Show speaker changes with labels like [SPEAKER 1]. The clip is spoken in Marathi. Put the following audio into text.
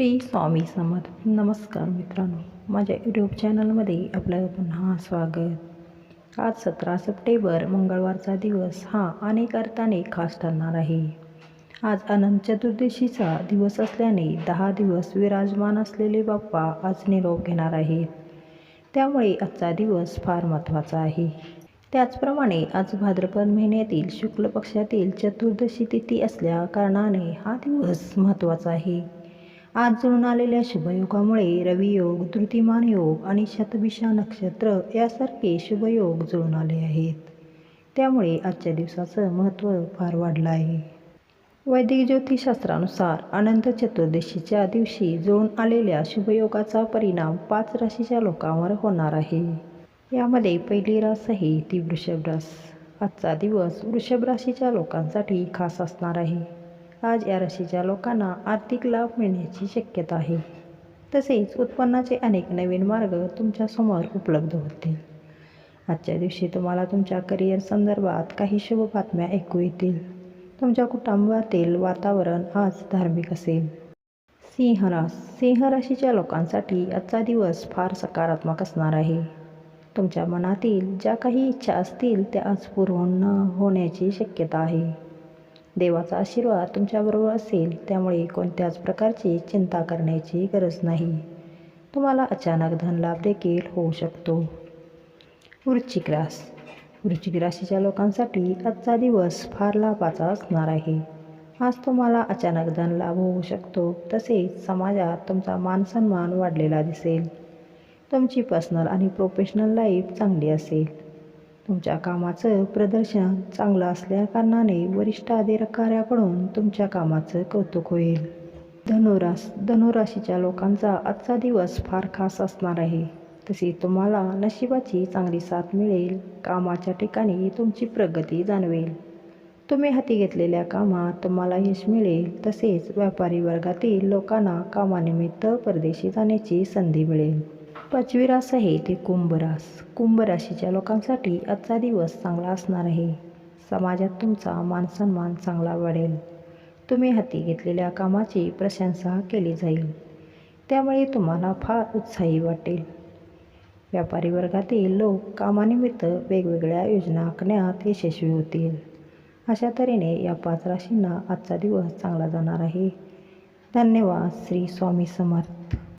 [SPEAKER 1] श्री स्वामी समर्थ. नमस्कार मित्रांनो. माझ्या यूट्यूब चॅनलमध्ये आपलं पुन्हा स्वागत. आज सतरा सप्टेंबर मंगळवारचा दिवस हा अनेक अर्थाने खास ठरणार आहे. आज अनंत चतुर्दशीचा दिवस असल्याने दहा दिवस विराजमान असलेले बाप्पा आज निरोप घेणार आहेत. त्यामुळे आजचा दिवस फार महत्त्वाचा आहे. त्याचप्रमाणे आज भाद्रपद महिन्यातील शुक्ल पक्षातील चतुर्दशी तिथी असल्या कारणाने हा दिवस महत्त्वाचा आहे. आज जुळून आलेल्या शुभयोगामुळे रवियोग तृतीमान योग आणि शतभिषा नक्षत्र यासारखे शुभयोग जुळून आले आहेत. त्यामुळे आजच्या दिवसाचं महत्त्व फार वाढलं आहे. वैदिक ज्योतिषशास्त्रानुसार अनंत चतुर्दशीच्या दिवशी जुळून आलेल्या शुभयोगाचा परिणाम पाच राशीच्या लोकांवर होणार आहे. यामध्ये पहिली रास आहे ती वृषभ रास. आजचा दिवस वृषभ राशीच्या लोकांसाठी खास असणार आहे. आज या राशीच्या लोकांना आर्थिक लाभ मिळण्याची शक्यता आहे. तसेच उत्पन्नाचे अनेक नवीन मार्ग तुमच्यासमोर उपलब्ध होतील. आजच्या दिवशी तुम्हाला तुमच्या करिअर संदर्भात काही शुभ बातम्या ऐकू येतील. तुमच्या कुटुंबातील वातावरण आज धार्मिक असेल. सिंह रास सिंह राशीच्या लोकांसाठी आजचा दिवस फार सकारात्मक असणार आहे. तुमच्या मनातील ज्या काही इच्छा असतील त्या आज पूर्ण होण्याची शक्यता आहे. देवाचा आशीर्वाद तुमच्याबरोबर असेल त्यामुळे कोणत्याच प्रकारची चिंता करण्याची गरज नाही. तुम्हाला अचानक धनलाभ देखील होऊ शकतो. वृश्चिक रास. वृश्चिक राशीच्या लोकांसाठी आजचा दिवस फार लाभाचा असणार आहे. आज तुम्हाला अचानक धनलाभ होऊ शकतो तसेच समाजात तुमचा मानसन्मान वाढलेला दिसेल. तुमची पर्सनल आणि प्रोफेशनल लाईफ चांगली असेल. तुमच्या कामाचं प्रदर्शन चांगलं असल्याकारणाने वरिष्ठ अधिकाऱ्याकडून तुमच्या कामाचं कौतुक होईल. धनुरास धनुराशीच्या लोकांचा आजचा दिवस फार खास असणार आहे. तशी तुम्हाला नशिबाची चांगली साथ मिळेल कामाच्या ठिकाणी तुमची प्रगती जाणवेल. तुम्ही हाती घेतलेल्या कामात तुम्हाला यश मिळेल तसेच व्यापारी वर्गातील लोकांना कामानिमित्त परदेशी जाण्याची संधी मिळेल. पाचवी रास आहे ते कुंभ रास कुंभ राशीच्या लोकांसाठी आजचा दिवस चांगला असणार आहे. समाजात तुमचा मानसन्मान चांगला वाढेल. तुम्ही हाती घेतलेल्या कामाची प्रशंसा केली जाईल. त्यामुळे तुम्हाला फार उत्साही वाटेल. व्यापारी वर्गातील लोक कामानिमित्त वेगवेगळ्या योजना आखण्यात यशस्वी होतील. अशा तऱ्हेने या पाच राशींना आजचा दिवस चांगला जाणार आहे. धन्यवाद श्री स्वामी समर्थ.